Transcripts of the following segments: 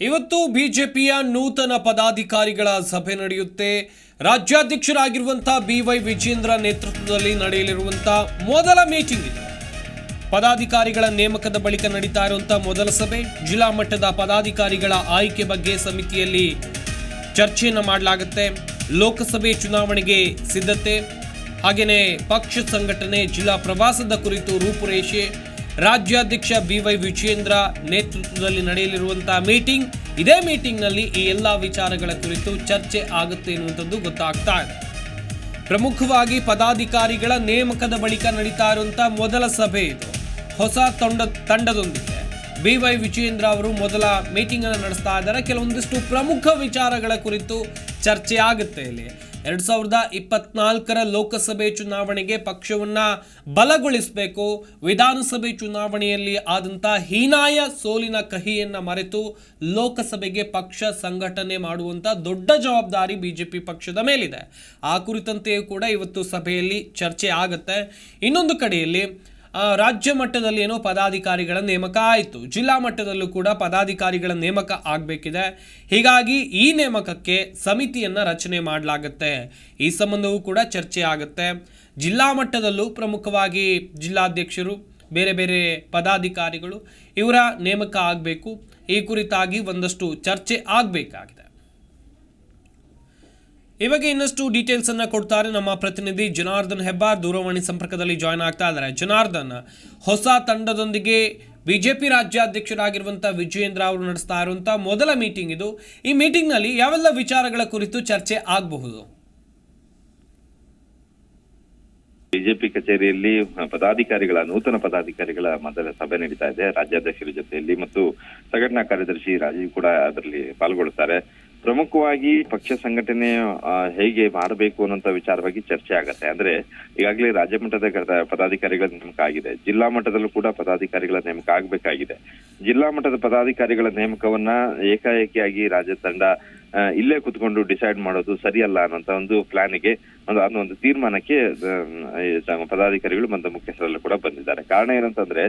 ಇವತ್ತು ಬಿಜೆಪಿಯ ನೂತನ ಪದಾಧಿಕಾರಿಗಳ ಸಭೆ ನಡೆಯುತ್ತೆ. ರಾಜ್ಯಾಧ್ಯಕ್ಷರಾಗಿರುವಂತಹ ಬಿ ವೈ ವಿಜೇಂದ್ರ ನೇತೃತ್ವದಲ್ಲಿ ನಡೆಯಲಿರುವಂತಹ ಮೊದಲ ಮೀಟಿಂಗ್ ಇದು. ಪದಾಧಿಕಾರಿಗಳ ನೇಮಕದ ಬಳಿಕ ನಡೀತಾ ಇರುವಂತಹ ಮೊದಲ ಸಭೆ, ಜಿಲ್ಲಾ ಮಟ್ಟದ ಪದಾಧಿಕಾರಿಗಳ ಆಯ್ಕೆ ಬಗ್ಗೆ ಸಮಿತಿಯಲ್ಲಿ ಚರ್ಚೆಯನ್ನು ಮಾಡಲಾಗುತ್ತೆ. ಲೋಕಸಭೆ ಚುನಾವಣೆಗೆ ಸಿದ್ಧತೆ. ಹಾಗೆಯೇ ಪಕ್ಷ ಸಂಘಟನೆ ಜಿಲ್ಲಾ ಪ್ರವಾಸದ ಕುರಿತು ರೂಪುರೇಷೆ ರಾಜ್ಯಾಧ್ಯಕ್ಷ ಬಿ ವೈ ವಿಜೇಂದ್ರ ನೇತೃತ್ವದಲ್ಲಿ ನಡೆಯಲಿರುವಂತಹ ಮೀಟಿಂಗ್, ಇದೇ ಮೀಟಿಂಗ್ನಲ್ಲಿ ಈ ಎಲ್ಲ ವಿಚಾರಗಳ ಕುರಿತು ಚರ್ಚೆ ಆಗುತ್ತೆ ಎನ್ನುವಂಥದ್ದು ಗೊತ್ತಾಗ್ತಾ ಇದೆ. ಪ್ರಮುಖವಾಗಿ ಪದಾಧಿಕಾರಿಗಳ ನೇಮಕದ ಬಳಿಕ ನಡೀತಾ ಇರುವಂತಹ ಮೊದಲ ಸಭೆ ಇದು. ಹೊಸ ತಂಡ, ತಂಡದೊಂದಿಗೆ ಬಿ ವೈ ವಿಜಯೇಂದ್ರ ಅವರು ಮೊದಲ ಮೀಟಿಂಗ್ ಅನ್ನು ನಡೆಸ್ತಾ ಇದ್ದಾರೆ. ಕೆಲವೊಂದಿಷ್ಟು ಪ್ರಮುಖ ವಿಚಾರಗಳ ಕುರಿತು ಚರ್ಚೆ ಆಗುತ್ತೆ ಇಲ್ಲಿ. ಎರಡ್ ಸಾವಿರದ ಇಪ್ಪತ್ನಾಲ್ಕರ ಲೋಕಸಭೆ ಚುನಾವಣೆಗೆ ಪಕ್ಷವನ್ನ ಬಲಗೊಳಿಸಬೇಕು. ವಿಧಾನಸಭೆ ಚುನಾವಣೆಯಲ್ಲಿ ಆದಂತ ಹೀನಾಯ ಸೋಲಿನ ಕಹಿಯನ್ನ ಮರೆತು ಲೋಕಸಭೆಗೆ ಪಕ್ಷ ಸಂಘಟನೆ ಮಾಡುವಂತ ದೊಡ್ಡ ಜವಾಬ್ದಾರಿ ಬಿಜೆಪಿ ಪಕ್ಷದ ಮೇಲಿದೆ. ಆ ಕುರಿತಂತೆಯೂ ಕೂಡ ಇವತ್ತು ಸಭೆಯಲ್ಲಿ ಚರ್ಚೆ ಆಗುತ್ತೆ. ಇನ್ನೊಂದು ಕಡೆಯಲ್ಲಿ ರಾಜ್ಯ ಮಟ್ಟದಲ್ಲಿ ಏನೋ ಪದಾಧಿಕಾರಿಗಳ ನೇಮಕ ಆಯಿತು. ಜಿಲ್ಲಾ ಮಟ್ಟದಲ್ಲೂ ಕೂಡ ಪದಾಧಿಕಾರಿಗಳ ನೇಮಕ ಆಗಬೇಕಿದೆ. ಹೀಗಾಗಿ ಈ ನೇಮಕಕ್ಕೆ ಸಮಿತಿಯನ್ನು ರಚನೆ ಮಾಡಲಾಗುತ್ತೆ. ಈ ಸಂಬಂಧವೂ ಕೂಡ ಚರ್ಚೆ ಆಗುತ್ತೆ. ಜಿಲ್ಲಾ ಮಟ್ಟದಲ್ಲೂ ಪ್ರಮುಖವಾಗಿ ಜಿಲ್ಲಾಧ್ಯಕ್ಷರು, ಬೇರೆ ಬೇರೆ ಪದಾಧಿಕಾರಿಗಳು ಇವರ ನೇಮಕ ಆಗಬೇಕು. ಈ ಕುರಿತಾಗಿ ಒಂದಷ್ಟು ಚರ್ಚೆ ಆಗಬೇಕಾಗಿದೆ. ಈ ಬಗ್ಗೆ ಇನ್ನಷ್ಟು ಡೀಟೇಲ್ಸ್ ಅನ್ನ ಕೊಡ್ತಾರೆ ನಮ್ಮ ಪ್ರತಿನಿಧಿ ಜನಾರ್ದನ್ ಹೆಬ್ಬಾರ್. ದೂರವಾಣಿ ಸಂಪರ್ಕದಲ್ಲಿ ಜಾಯ್ನ್ ಆಗ್ತಾ ಇದ್ದಾರೆ. ಜನಾರ್ದನ್, ಹೊಸ ತಂಡದೊಂದಿಗೆ ಬಿಜೆಪಿ ರಾಜ್ಯಾಧ್ಯಕ್ಷರಾಗಿರುವಂತಹ ವಿಜಯೇಂದ್ರ ಅವರು ನಡೆಸ್ತಾ ಇರುವಂತಹ ಮೊದಲ ಮೀಟಿಂಗ್ ಇದು. ಈ ಮೀಟಿಂಗ್ನಲ್ಲಿ ಯಾವೆಲ್ಲ ವಿಚಾರಗಳ ಕುರಿತು ಚರ್ಚೆ ಆಗಬಹುದು? ಬಿಜೆಪಿ ಕಚೇರಿಯಲ್ಲಿ ಪದಾಧಿಕಾರಿಗಳ, ನೂತನ ಪದಾಧಿಕಾರಿಗಳ ಮೊದಲ ಸಭೆ ನಡೀತಾ ಇದೆ. ರಾಜ್ಯಾಧ್ಯಕ್ಷರ ಜೊತೆಯಲ್ಲಿ ಮತ್ತು ಸಂಘಟನಾ ಕಾರ್ಯದರ್ಶಿ ರಾಜೀವ್ ಕೂಡ ಅದರಲ್ಲಿ ಪಾಲ್ಗೊಳ್ಳುತ್ತಾರೆ. ಪ್ರಮುಖವಾಗಿ ಪಕ್ಷ ಸಂಘಟನೆ ಹೇಗೆ ಮಾಡಬೇಕು ಅನ್ನೋಂತ ವಿಚಾರವಾಗಿ ಚರ್ಚೆ ಆಗತ್ತೆ. ಅಂದ್ರೆ ಈಗಾಗಲೇ ರಾಜ್ಯ ಮಟ್ಟದ ಪದಾಧಿಕಾರಿಗಳ ನೇಮಕ ಆಗಿದೆ. ಜಿಲ್ಲಾ ಮಟ್ಟದಲ್ಲೂ ಕೂಡ ಪದಾಧಿಕಾರಿಗಳ ನೇಮಕ ಆಗಬೇಕಾಗಿದೆ. ಜಿಲ್ಲಾ ಮಟ್ಟದ ಪದಾಧಿಕಾರಿಗಳ ನೇಮಕವನ್ನ ಏಕಾಏಕಿಯಾಗಿ ರಾಜ್ಯ ತಂಡ ಇಲ್ಲೇ ಕುತ್ಕೊಂಡು ಡಿಸೈಡ್ ಮಾಡೋದು ಸರಿಯಲ್ಲ ಅನ್ನೋಂತ ಒಂದು ಪ್ಲಾನ್ಗೆ ಒಂದು ಅನ್ನೋ ಒಂದು ತೀರ್ಮಾನಕ್ಕೆ ಪದಾಧಿಕಾರಿಗಳು ಮತ್ತು ಮುಖ್ಯಸ್ಥರೆಲ್ಲ ಕೂಡ ಬಂದಿದ್ದಾರೆ. ಕಾರಣ ಏನಂತಂದ್ರೆ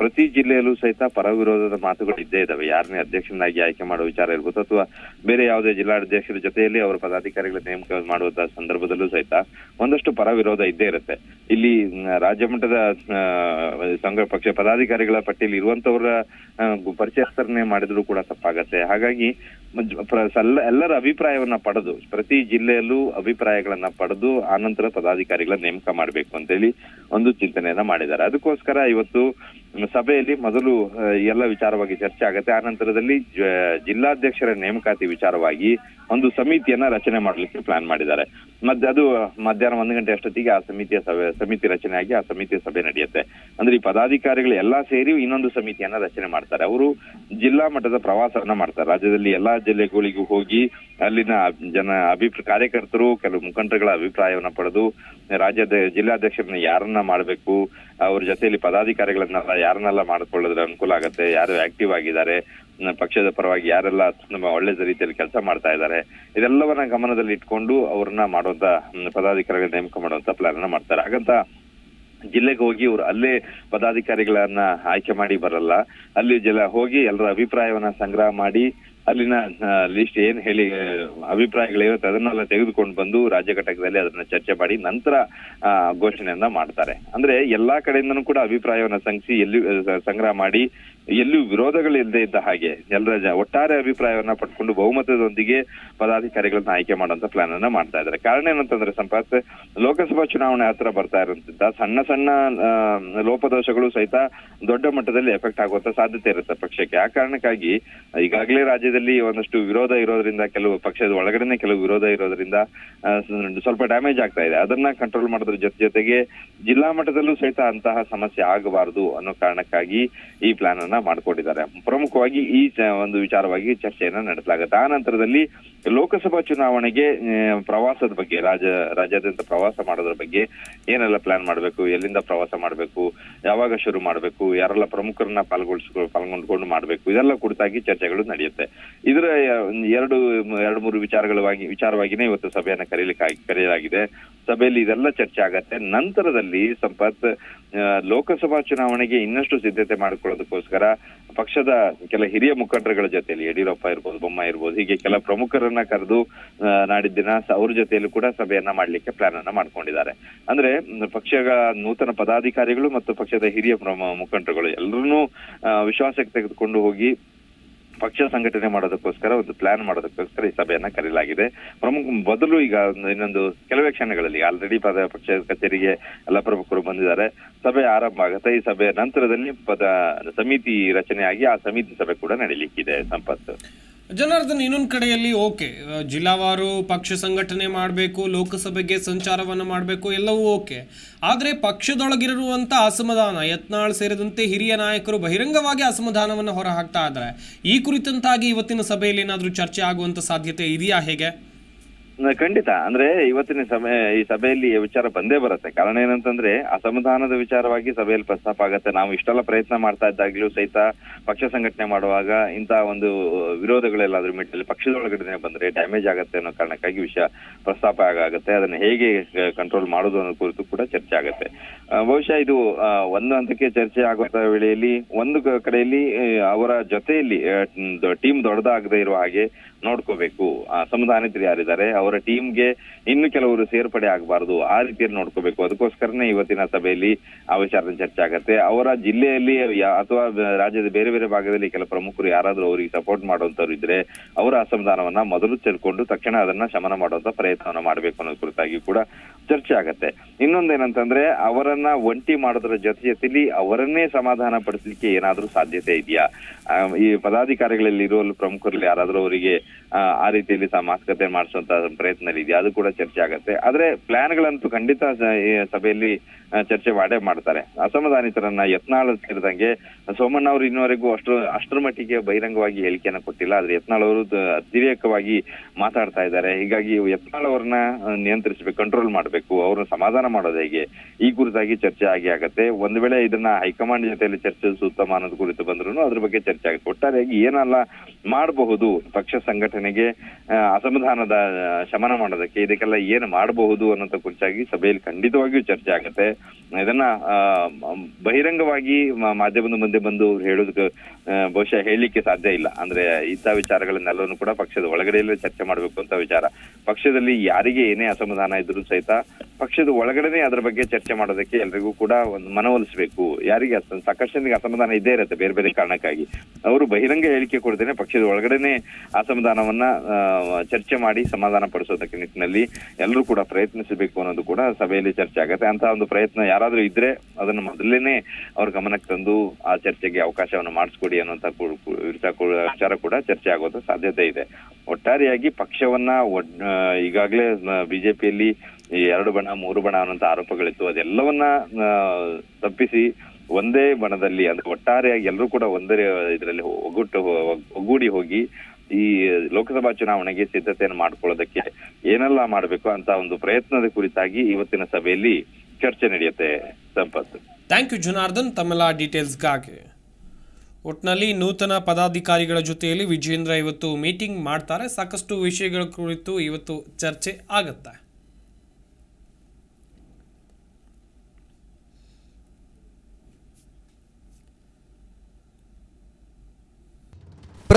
ಪ್ರತಿ ಜಿಲ್ಲೆಯಲ್ಲೂ ಸಹಿತ ಪರ ವಿರೋಧದ ಮಾತುಗಳು ಇದ್ದೇ ಇದಾವೆ ಯಾರನ್ನೇ ಅಧ್ಯಕ್ಷನಾಗಿ ಆಯ್ಕೆ ಮಾಡೋ ವಿಚಾರ ಇರ್ಬೋದು, ಅಥವಾ ಬೇರೆ ಯಾವುದೇ ಜಿಲ್ಲಾಧ್ಯಕ್ಷರ ಜೊತೆಯಲ್ಲಿ ಅವರ ಪದಾಧಿಕಾರಿಗಳ ನೇಮಕ ಮಾಡುವಂತಹ ಸಂದರ್ಭದಲ್ಲೂ ಸಹಿತ ಒಂದಷ್ಟು ಪರ ವಿರೋಧ ಇದ್ದೇ ಇರುತ್ತೆ. ಇಲ್ಲಿ ರಾಜ್ಯ ಮಟ್ಟದ ಸಂಘ ಪಕ್ಷ ಪದಾಧಿಕಾರಿಗಳ ಪಟ್ಟಿಯಲ್ಲಿ ಇರುವಂತವರ ಪರಿಚಯಸ್ಥರನ್ನೇ ಮಾಡಿದ್ರು ಕೂಡ ತಪ್ಪಾಗತ್ತೆ. ಹಾಗಾಗಿ ಎಲ್ಲರ ಅಭಿಪ್ರಾಯವನ್ನ ಪಡೆದು ಪ್ರತಿ ಜಿಲ್ಲೆಯಲ್ಲೂ ಅಭಿಪ್ರಾಯಗಳನ್ನ ಪಡೆದು ಆನಂತರ ಪದಾಧಿಕಾರಿಗಳ ನೇಮಕ ಮಾಡಬೇಕು ಅಂತೇಳಿ ಒಂದು ಚಿಂತನೆಯನ್ನ ಮಾಡಿದ್ದಾರೆ. ಅದಕ್ಕೋಸ್ಕರ ಇವತ್ತು ಸಭೆಯಲ್ಲಿ ಮೊದಲು ಎಲ್ಲ ವಿಚಾರವಾಗಿ ಚರ್ಚೆ ಆಗುತ್ತೆ. ಆ ನಂತರದಲ್ಲಿ ಜಿಲ್ಲಾಧ್ಯಕ್ಷರ ನೇಮಕಾತಿ ವಿಚಾರವಾಗಿ ಒಂದು ಸಮಿತಿಯನ್ನ ರಚನೆ ಮಾಡಲಿಕ್ಕೆ ಪ್ಲಾನ್ ಮಾಡಿದ್ದಾರೆ. ಮತ್ತೆ ಅದು, ಮಧ್ಯಾಹ್ನ ಒಂದು ಗಂಟೆ ಅಷ್ಟೊತ್ತಿಗೆ ಆ ಸಮಿತಿಯ ಸಭೆ, ಸಮಿತಿ ರಚನೆ ಆಗಿ ಆ ಸಮಿತಿಯ ಸಭೆ ನಡೆಯುತ್ತೆ. ಅಂದ್ರೆ ಈ ಪದಾಧಿಕಾರಿಗಳು ಎಲ್ಲಾ ಸೇರಿ ಇನ್ನೊಂದು ಸಮಿತಿಯನ್ನ ರಚನೆ ಮಾಡ್ತಾರೆ. ಅವರು ಜಿಲ್ಲಾ ಮಟ್ಟದ ಪ್ರವಾಸವನ್ನ ಮಾಡ್ತಾರೆ. ರಾಜ್ಯದಲ್ಲಿ ಎಲ್ಲಾ ಜಿಲ್ಲೆಗಳಿಗೂ ಹೋಗಿ ಅಲ್ಲಿನ ಜನ ಅಭಿಪ್ರಾಯ ಕಾರ್ಯಕರ್ತರು, ಕೆಲವು ಮುಖಂಡರುಗಳ ಅಭಿಪ್ರಾಯವನ್ನ ಪಡೆದು ರಾಜ್ಯದ ಜಿಲ್ಲಾಧ್ಯಕ್ಷರನ್ನ ಯಾರನ್ನ ಮಾಡಬೇಕು, ಅವ್ರ ಜೊತೆಯಲ್ಲಿ ಪದಾಧಿಕಾರಿಗಳನ್ನೆಲ್ಲ ಯಾರನ್ನೆಲ್ಲ ಮಾಡ್ಕೊಳ್ಳೋದ್ರ ಅನುಕೂಲ ಆಗುತ್ತೆ, ಯಾರು ಆಕ್ಟಿವ್ ಆಗಿದ್ದಾರೆ ಪಕ್ಷದ ಪರವಾಗಿ ಯಾರೆಲ್ಲ ನಮ್ಮ ಒಳ್ಳೆ ರೀತಿಯಲ್ಲಿ ಕೆಲಸ ಮಾಡ್ತಾ ಇದ್ದಾರೆ, ಇದೆಲ್ಲವನ್ನ ಗಮನದಲ್ಲಿ ಇಟ್ಕೊಂಡು ಅವ್ರನ್ನ ಮಾಡುವಂತ ಪದಾಧಿಕಾರಿಗಳ ನೇಮಕ ಮಾಡುವಂತ ಪ್ಲಾನ್ ಅನ್ನ ಮಾಡ್ತಾರೆ. ಹಾಗಂತ ಜಿಲ್ಲೆಗೆ ಹೋಗಿ ಅವ್ರು ಅಲ್ಲೇ ಪದಾಧಿಕಾರಿಗಳನ್ನ ಆಯ್ಕೆ ಮಾಡಿ ಬರಲ್ಲ, ಅಲ್ಲಿ ಜಲ, ಹೋಗಿ ಎಲ್ಲರ ಅಭಿಪ್ರಾಯವನ್ನ ಸಂಗ್ರಹ ಮಾಡಿ ಅಲ್ಲಿನ ಲಿಸ್ಟ್ ಏನ್ ಹೇಳಿ ಅಭಿಪ್ರಾಯಗಳಿರುತ್ತೆ ಅದನ್ನೆಲ್ಲ ತೆಗೆದುಕೊಂಡು ಬಂದು ರಾಜ್ಯ ಘಟಕದಲ್ಲಿ ಅದನ್ನ ಚರ್ಚೆ ಮಾಡಿ ನಂತರ ಘೋಷಣೆಯನ್ನ ಮಾಡ್ತಾರೆ. ಅಂದ್ರೆ ಎಲ್ಲಾ ಕಡೆಯಿಂದನೂ ಕೂಡ ಅಭಿಪ್ರಾಯವನ್ನ ಸಂಗಿಸಿ, ಎಲ್ಲಿ ಸಂಗ್ರಹ ಮಾಡಿ, ಎಲ್ಲೂ ವಿರೋಧಗಳಿಲ್ಲದೆ ಇದ್ದ ಹಾಗೆ, ಎಲ್ಲರ ಒಟ್ಟಾರೆ ಅಭಿಪ್ರಾಯವನ್ನ ಪಡ್ಕೊಂಡು ಬಹುಮತದೊಂದಿಗೆ ಪದಾಧಿಕಾರಿಗಳನ್ನ ಆಯ್ಕೆ ಮಾಡುವಂತ ಪ್ಲಾನ್ ಅನ್ನ ಮಾಡ್ತಾ ಇದ್ದಾರೆ. ಕಾರಣ ಏನಂತಂದ್ರೆ ಸಂಪಾತ್, ಲೋಕಸಭಾ ಚುನಾವಣೆ ಹತ್ರ ಬರ್ತಾ ಇರುವಂತಿದ್ದ, ಸಣ್ಣ ಸಣ್ಣ ಲೋಪದೋಷಗಳು ಸಹಿತ ದೊಡ್ಡ ಮಟ್ಟದಲ್ಲಿ ಎಫೆಕ್ಟ್ ಆಗುವಂತ ಸಾಧ್ಯತೆ ಇರುತ್ತೆ ಪಕ್ಷಕ್ಕೆ. ಆ ಕಾರಣಕ್ಕಾಗಿ ಈಗಾಗಲೇ ರಾಜ್ಯದಲ್ಲಿ ಒಂದಷ್ಟು ವಿರೋಧ ಇರೋದ್ರಿಂದ ಕೆಲವು ಪಕ್ಷದ ಒಳಗಡೆನೆ ಕೆಲವು ವಿರೋಧ ಇರೋದ್ರಿಂದ ಸ್ವಲ್ಪ ಡ್ಯಾಮೇಜ್ ಆಗ್ತಾ ಇದೆ. ಅದನ್ನ ಕಂಟ್ರೋಲ್ ಮಾಡೋದ್ರ ಜೊತೆ ಜೊತೆಗೆ ಜಿಲ್ಲಾ ಮಟ್ಟದಲ್ಲೂ ಸಹಿತ ಅಂತಹ ಸಮಸ್ಯೆ ಆಗಬಾರದು ಅನ್ನೋ ಕಾರಣಕ್ಕಾಗಿ ಈ ಪ್ಲಾನ್ ಅನ್ನ ಮಾಡ್ಕೊಂಡಿದ್ದಾರೆ. ಪ್ರಮುಖವಾಗಿ ಈ ಒಂದು ವಿಚಾರವಾಗಿ ಚರ್ಚೆಯನ್ನ ನಡೆಸಲಾಗುತ್ತೆ. ಆ ನಂತರದಲ್ಲಿ ಲೋಕಸಭಾ ಚುನಾವಣೆಗೆ ಪ್ರವಾಸದ ಬಗ್ಗೆ ರಾಜ್ಯ ರಾಜ್ಯಾದ್ಯಂತ ಪ್ರವಾಸ ಮಾಡೋದ್ರ ಬಗ್ಗೆ ಏನೆಲ್ಲ ಪ್ಲಾನ್ ಮಾಡಬೇಕು, ಎಲ್ಲಿಂದ ಪ್ರವಾಸ ಮಾಡಬೇಕು, ಯಾವಾಗ ಶುರು ಮಾಡಬೇಕು, ಯಾರೆಲ್ಲ ಪ್ರಮುಖರನ್ನ ಪಾಲ್ಗೊಳಿಸ್ಕೊ ಪಾಲ್ಗೊಂಡ್ಕೊಂಡು ಮಾಡಬೇಕು, ಇದೆಲ್ಲ ಕುರಿತಾಗಿ ಚರ್ಚೆಗಳು ನಡೆಯುತ್ತೆ. ಇದರ ಎರಡು ಎರಡು, ಮೂರು ವಿಚಾರಗಳವಾಗಿ ವಿಚಾರವಾಗಿನೇ ಇವತ್ತು ಸಭೆಯನ್ನ ಕರೀಲಿಕ್ಕೆ ಕರೆಯಲಾಗಿದೆ. ಸಭೆಯಲ್ಲಿ ಇದೆಲ್ಲ ಚರ್ಚೆ ಆಗತ್ತೆ. ನಂತರದಲ್ಲಿ ಸಂಪತ್ ಲೋಕಸಭಾ ಚುನಾವಣೆಗೆ ಇನ್ನಷ್ಟು ಸಿದ್ಧತೆ ಮಾಡಿಕೊಳ್ಳೋದಕ್ಕೋಸ್ಕರ ಪಕ್ಷದ ಕೆಲ ಹಿರಿಯ ಮುಖಂಡರುಗಳ ಜೊತೆಯಲ್ಲಿ, ಯಡಿಯೂರಪ್ಪ ಇರ್ಬೋದು ಬೊಮ್ಮ ಇರ್ಬೋದು, ಹೀಗೆ ಕೆಲ ಪ್ರಮುಖರನ್ನ ಕರೆದು ನಾಡಿದ್ದಿನ ಅವ್ರ ಜೊತೆಯಲ್ಲೂ ಕೂಡ ಸಭೆಯನ್ನ ಮಾಡ್ಲಿಕ್ಕೆ ಪ್ಲಾನ್ ಅನ್ನ ಮಾಡ್ಕೊಂಡಿದ್ದಾರೆ. ಅಂದ್ರೆ, ಪಕ್ಷದ ನೂತನ ಪದಾಧಿಕಾರಿಗಳು ಮತ್ತು ಪಕ್ಷದ ಹಿರಿಯ ಮುಖಂಡರುಗಳು ಎಲ್ಲರನ್ನೂ ವಿಶ್ವಾಸಕ್ಕೆ ತೆಗೆದುಕೊಂಡು ಹೋಗಿ ಪಕ್ಷ ಸಂಘಟನೆ ಮಾಡೋದಕ್ಕೋಸ್ಕರ, ಒಂದು ಪ್ಲಾನ್ ಮಾಡೋದಕ್ಕೋಸ್ಕರ ಈ ಸಭೆಯನ್ನ ಕರೆಯಲಾಗಿದೆ. ಪ್ರಮುಖ ಬದಲು ಈಗ ಇನ್ನೊಂದು ಕೆಲವೇ ಕ್ಷಣಗಳಲ್ಲಿ ಆಲ್ರೆಡಿ ಪದ ಪಕ್ಷ ಕಚೇರಿಗೆ ಎಲ್ಲ ಪ್ರಮುಖರು ಬಂದಿದ್ದಾರೆ. ಸಭೆ ಆರಂಭ ಆಗುತ್ತೆ. ಈ ಸಭೆಯ ನಂತರದಲ್ಲಿ ಪದ ಸಮಿತಿ ರಚನೆಯಾಗಿ ಆ ಸಮಿತಿ ಸಭೆ ಕೂಡ ನಡೀಲಿಕ್ಕಿದೆ ಸಂಪತ್ ಜನಾರ್ದನ್, ಇನ್ನೊಂದು ಕಡೆಯಲ್ಲಿ ಓಕೆ. ಜಿಲ್ಲಾವಾರು ಪಕ್ಷ ಸಂಘಟನೆ ಮಾಡಬೇಕು, ಲೋಕಸಭೆಗೆ ಸಂಚಾರವನ್ನು ಮಾಡಬೇಕು, ಎಲ್ಲವೂ ಓಕೆ. ಆದರೆ ಪಕ್ಷದೊಳಗಿರುವಂಥ ಅಸಮಾಧಾನ, ಯತ್ನಾಳ್ ಸೇರಿದಂತೆ ಹಿರಿಯ ನಾಯಕರು ಬಹಿರಂಗವಾಗಿ ಅಸಮಾಧಾನವನ್ನು ಹೊರಹಾಕ್ತಾ ಇದ್ದಾರೆ ಈ ಕುರಿತಂತಾಗಿ ಇವತ್ತಿನ ಸಭೆಯಲ್ಲಿ ಏನಾದರೂ ಚರ್ಚೆ ಆಗುವಂಥ ಸಾಧ್ಯತೆ ಇದೆಯಾ ಹೇಗೆ? ಖಂಡಿತ. ಅಂದ್ರೆ ಇವತ್ತಿನ ಸಭೆ ಈ ಸಭೆಯಲ್ಲಿ ವಿಚಾರ ಬಂದೇ ಬರುತ್ತೆ. ಕಾರಣ ಏನಂತಂದ್ರೆ, ಅಸಮಾಧಾನದ ವಿಚಾರವಾಗಿ ಸಭೆಯಲ್ಲಿ ಪ್ರಸ್ತಾಪ ಆಗತ್ತೆ. ನಾವು ಇಷ್ಟೆಲ್ಲ ಪ್ರಯತ್ನ ಮಾಡ್ತಾ ಇದ್ದಾಗ್ಲೂ ಸಹಿತ ಪಕ್ಷ ಸಂಘಟನೆ ಮಾಡುವಾಗ ಇಂತಹ ಒಂದು ವಿರೋಧಗಳೆಲ್ಲಾದ್ರೂ ಮಿಟ್ಟಲ್ಲಿ ಪಕ್ಷದೊಳಗಡೆ ಬಂದ್ರೆ ಡ್ಯಾಮೇಜ್ ಆಗತ್ತೆ ಅನ್ನೋ ಕಾರಣಕ್ಕಾಗಿ ವಿಷಯ ಪ್ರಸ್ತಾಪ ಆಗುತ್ತೆ. ಅದನ್ನ ಹೇಗೆ ಕಂಟ್ರೋಲ್ ಮಾಡೋದು ಅನ್ನೋ ಕುರಿತು ಕೂಡ ಚರ್ಚೆ ಆಗತ್ತೆ. ಬಹುಶಃ ಇದು ಒಂದು ಹಂತಕ್ಕೆ ಚರ್ಚೆ ಆಗುವಂತ ವೇಳೆಯಲ್ಲಿ ಒಂದು ಕಡೆಯಲ್ಲಿ ಅವರ ಜೊತೆಯಲ್ಲಿ ಟೀಮ್ ದೊಡ್ಡದಾಗದೇ ಇರುವ ಹಾಗೆ ನೋಡ್ಕೋಬೇಕು. ಅಸಮಾಧಾನಿತರು ಯಾರಿದ್ದಾರೆ, ಅವರ ಟೀಮ್ಗೆ ಇನ್ನು ಕೆಲವರು ಸೇರ್ಪಡೆ ಆಗಬಾರದು. ಆ ರೀತಿಯಲ್ಲಿ ನೋಡ್ಕೋಬೇಕು. ಅದಕ್ಕೋಸ್ಕರನೇ ಇವತ್ತಿನ ಸಭೆಯಲ್ಲಿ ಆ ವಿಚಾರದ ಚರ್ಚೆ ಆಗತ್ತೆ. ಅವರ ಜಿಲ್ಲೆಯಲ್ಲಿ ಅಥವಾ ರಾಜ್ಯದ ಬೇರೆ ಬೇರೆ ಭಾಗದಲ್ಲಿ ಕೆಲ ಪ್ರಮುಖರು ಯಾರಾದ್ರೂ ಅವರಿಗೆ ಸಪೋರ್ಟ್ ಮಾಡುವಂತವ್ರು ಇದ್ರೆ ಅವರ ಅಸಮಾಧಾನವನ್ನ ಮೊದಲು ತಿಳ್ಕೊಂಡು ತಕ್ಷಣ ಅದನ್ನ ಶಮನ ಮಾಡುವಂತ ಪ್ರಯತ್ನವನ್ನ ಮಾಡಬೇಕು ಅನ್ನೋ ಕುರಿತಾಗಿ ಕೂಡ ಚರ್ಚೆ ಆಗತ್ತೆ. ಇನ್ನೊಂದೇನಂತಂದ್ರೆ ಅವರನ್ನ ಒಂಟಿ ಮಾಡೋದ್ರ ಜೊತೆ ಜೊತೆಲಿ ಅವರನ್ನೇ ಸಮಾಧಾನ ಪಡಿಸಲಿಕ್ಕೆ ಏನಾದ್ರೂ ಸಾಧ್ಯತೆ ಇದೆಯಾ? ಈ ಪದಾಧಿಕಾರಿಗಳಲ್ಲಿ ಇರುವ ಪ್ರಮುಖರಲ್ಲಿ ಯಾರಾದ್ರೂ ಅವರಿಗೆ ಆ, ರೀತಿಯಲ್ಲಿ ಮಾತುಕತೆ ಮಾಡಿಸುವಂತ ಪ್ರಯತ್ನ ಇದೆಯಾ ಅದು ಕೂಡ ಚರ್ಚೆ ಆಗುತ್ತೆ. ಆದ್ರೆ ಪ್ಲಾನ್ಗಳಂತೂ ಖಂಡಿತ ಸಭೆಯಲ್ಲಿ ಚರ್ಚೆ ಮಾಡೇ ಮಾಡ್ತಾರೆ. ಅಸಮಾಧಾನಿತರನ್ನ ಯತ್ನಾಳ ಸೇರಿದಂಗೆ, ಸೋಮಣ್ಣ ಅವರು ಇನ್ನುವರೆಗೂ ಅಷ್ಟು, ಅಷ್ಟರ ಮಟ್ಟಿಗೆ ಬಹಿರಂಗವಾಗಿ ಹೇಳಿಕೆಯನ್ನು ಕೊಟ್ಟಿಲ್ಲ. ಆದ್ರೆ ಯತ್ನಾಳ್ ಅವರು ಅತಿರೇಕವಾಗಿ ಮಾತಾಡ್ತಾ ಇದ್ದಾರೆ. ಹೀಗಾಗಿ ಯತ್ನಾಳ್ ಅವ್ರನ್ನ ನಿಯಂತ್ರಿಸಬೇಕು ಕಂಟ್ರೋಲ್ ಮಾಡಬೇಕು. ಅವ್ರನ್ನ ಸಮಾಧಾನ ಮಾಡೋದು ಹೇಗೆ? ಈ ಕುರಿತಾಗಿ ಚರ್ಚೆ ಆಗಿ ಆಗತ್ತೆ. ಒಂದ್ ವೇಳೆ ಇದನ್ನ ಹೈಕಮಾಂಡ್ ಜೊತೆಯಲ್ಲಿ ಚರ್ಚೆ ಉತ್ತಮ ಅನ್ನೋದು ಕುರಿತು ಬಂದ್ರು ಅದ್ರ ಬಗ್ಗೆ ಚರ್ಚೆ ಆಗುತ್ತೆ. ಒಟ್ಟಾರೆಯಾಗಿ ಏನೆಲ್ಲ ಮಾಡಬಹುದು. ಪಕ್ಷ ಸಂಘಟನೆಗೆ ಅಸಮಾಧಾನದ ಶಮನ ಮಾಡೋದಕ್ಕೆ ಇದಕ್ಕೆಲ್ಲ ಏನು ಮಾಡಬಹುದು ಅನ್ನೋದ ಕುರಿತಾಗಿ ಸಭೆಯಲ್ಲಿ ಖಂಡಿತವಾಗಿಯೂ ಚರ್ಚೆ ಆಗುತ್ತೆ. ಇದನ್ನ ಬಹಿರಂಗವಾಗಿ ಮಾಧ್ಯಮದ ಮುಂದೆ ಬಂದು ಹೇಳೋದಕ್ಕೆ ಬಹುಶಃ ಹೇಳಲಿಕ್ಕೆ ಸಾಧ್ಯ ಇಲ್ಲ. ಅಂದ್ರೆ ಇಂಥ ವಿಚಾರಗಳನ್ನೆಲ್ಲವನ್ನು ಕೂಡ ಪಕ್ಷದ ಒಳಗಡೆಯಲ್ಲೇ ಚರ್ಚೆ ಮಾಡಬೇಕು ಅಂತ ವಿಚಾರ. ಪಕ್ಷದಲ್ಲಿ ಯಾರಿಗೆ ಏನೇ ಅಸಮಾಧಾನ ಇದ್ರೂ ಸಹಿತ ಪಕ್ಷದ ಒಳಗಡೆನೆ ಅದರ ಬಗ್ಗೆ ಚರ್ಚೆ ಮಾಡೋದಕ್ಕೆ ಎಲ್ರಿಗೂ ಕೂಡ ಒಂದು ಮನವೊಲಿಸಬೇಕು. ಯಾರಿಗೆ ಸಾಕಷ್ಟು ಅಸಮಾಧಾನ ಇದ್ದೇ ಇರುತ್ತೆ ಬೇರೆ ಬೇರೆ ಕಾರಣಕ್ಕಾಗಿ. ಅವರು ಬಹಿರಂಗ ಹೇಳಿಕೆ ಕೊಡ್ದೇನೆ ಪಕ್ಷದ ಒಳಗಡೆನೆ ಅಸಮಾಧಾನವನ್ನ ಚರ್ಚೆ ಮಾಡಿ ಸಮಾಧಾನ ಪಡಿಸೋದಕ್ಕೆ ನಿಟ್ಟಿನಲ್ಲಿ ಎಲ್ಲರೂ ಕೂಡ ಪ್ರಯತ್ನಿಸಬೇಕು ಅನ್ನೋದು ಕೂಡ ಸಭೆಯಲ್ಲಿ ಚರ್ಚೆ ಆಗುತ್ತೆ. ಅಂತ ಒಂದು ಪ್ರಯತ್ನ ಯಾರಾದ್ರೂ ಇದ್ರೆ ಅದನ್ನು ಮೊದಲೇನೆ ಅವ್ರ ಗಮನಕ್ಕೆ ತಂದು ಆ ಚರ್ಚೆಗೆ ಅವಕಾಶವನ್ನು ಮಾಡಿಸ್ಕೊಡಿ ಕು- ವಿಚಾರ ಕೂಡ- ಚರ್ಚೆ ಆಗೋದು ಸಾಧ್ಯತೆ ಇದೆ. ಒಟ್ಟಾರೆಯಾಗಿ ಪಕ್ಷವನ್ನ ಈಗಾಗಲೇ ಬಿಜೆಪಿಯಲ್ಲಿ ಎರಡು ಬಣ, ಮೂರು ಬಣ ಅನ್ನೋಂತ ಆರೋಪಗಳಿತ್ತು. ಅದೆಲ್ಲವನ್ನ ತಪ್ಪಿಸಿ ಒಂದೇ ಬಣದಲ್ಲಿ ಅಂದ್ರೆ ಒಟ್ಟಾರೆಯಾಗಿ ಎಲ್ಲರೂ ಕೂಡ ಒಂದೇ ಇದರಲ್ಲಿ ಒಗ್ಗಟ್ಟು ಒಗ್ಗೂಡಿ ಹೋಗಿ ಈ ಲೋಕಸಭಾ ಚುನಾವಣೆಗೆ ಸಿದ್ಧತೆಯನ್ನು ಮಾಡ್ಕೊಳ್ಳೋದಕ್ಕೆ ಏನೆಲ್ಲ ಮಾಡಬೇಕು ಅಂತ ಒಂದು ಪ್ರಯತ್ನದ ಕುರಿತಾಗಿ ಇವತ್ತಿನ ಸಭೆಯಲ್ಲಿ ಚರ್ಚೆ ನಡೆಯುತ್ತೆ ಸಂಪತ್. ಥ್ಯಾಂಕ್ ಯು ಜುನಾರ್ಧನ್ ತಮ್ಮೆಲ್ಲ ಡೀಟೇಲ್ಸ್ಗಾಗಿ. ಒಟ್ನಲ್ಲಿ ನೂತನ ಪದಾಧಿಕಾರಿಗಳ ಜೊತೆಯಲ್ಲಿ ವಿಜೇಂದ್ರ ಇವತ್ತು ಮೀಟಿಂಗ್ ಮಾಡ್ತಾರೆ. ಸಾಕಷ್ಟು ವಿಷಯಗಳ ಕುರಿತು ಇವತ್ತು ಚರ್ಚೆ ಆಗುತ್ತೆ.